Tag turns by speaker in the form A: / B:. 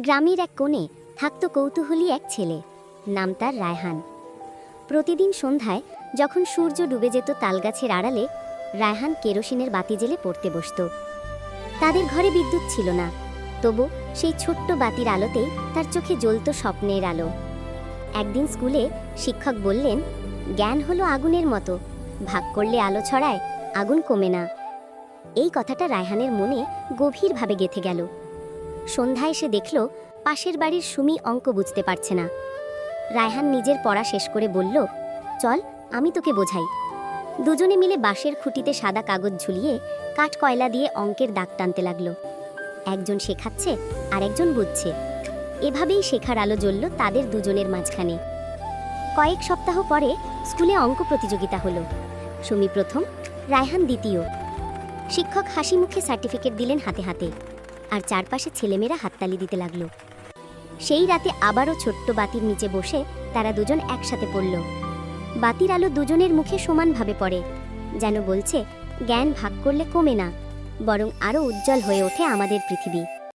A: গ্রামের এক কোণে থাকত কৌতূহলী এক ছেলে। নাম তার রায়হান। প্রতিদিন সন্ধ্যায় যখন সূর্য ডুবে যেত তালগাছের আড়ালে, রায়হান কেরোসিনের বাতি জেলে পড়তে বসত। তাদের ঘরে বিদ্যুৎ ছিল না। তবু সেই ছোট্ট বাতির আলোতে তার চোখে জ্বলত স্বপ্নের আলো। একদিন স্কুলে শিক্ষক বললেন, জ্ঞান হলো আগুনের মতো। ভাগ করলে আলো ছড়ায়, আগুন কমে না। এই কথাটা রায়হানের মনে গভীরভাবে গেঁথে গেল। সন্ধ্যায় এসে দেখল পাশের বাড়ির সুমি অঙ্ক বুঝতে পারছে না। রায়হান নিজের পড়া শেষ করে বলল, চল, আমি তোকে বোঝাই। দুজনে মিলে বাঁশের খুঁটিতে সাদা কাগজ ঝুলিয়ে কাঠ কয়লা দিয়ে অঙ্কের দাগ টানতে লাগল। একজন শেখাচ্ছে আর একজন বুঝছে। এভাবেই শেখার আলো জ্বলল তাদের দুজনের মাঝখানে। কয়েক সপ্তাহ পরে স্কুলে অঙ্ক প্রতিযোগিতা হলো। সুমি প্রথম, রায়হান দ্বিতীয়। শিক্ষক হাসি মুখে সার্টিফিকেট দিলেন হাতে হাতে। আর চারপাশে ছেলেমেয়েরা হাততালি দিতে লাগল। সেই রাতে আবারও ছোট্ট বাতির নিচে বসে তারা দুজন একসাথে পড়ল। বাতির আলো দুজনের মুখে সমানভাবে পড়ে, যেন বলছে, জ্ঞান ভাগ করলে কমে না, বরং আরও উজ্জ্বল হয়ে ওঠে আমাদের পৃথিবী।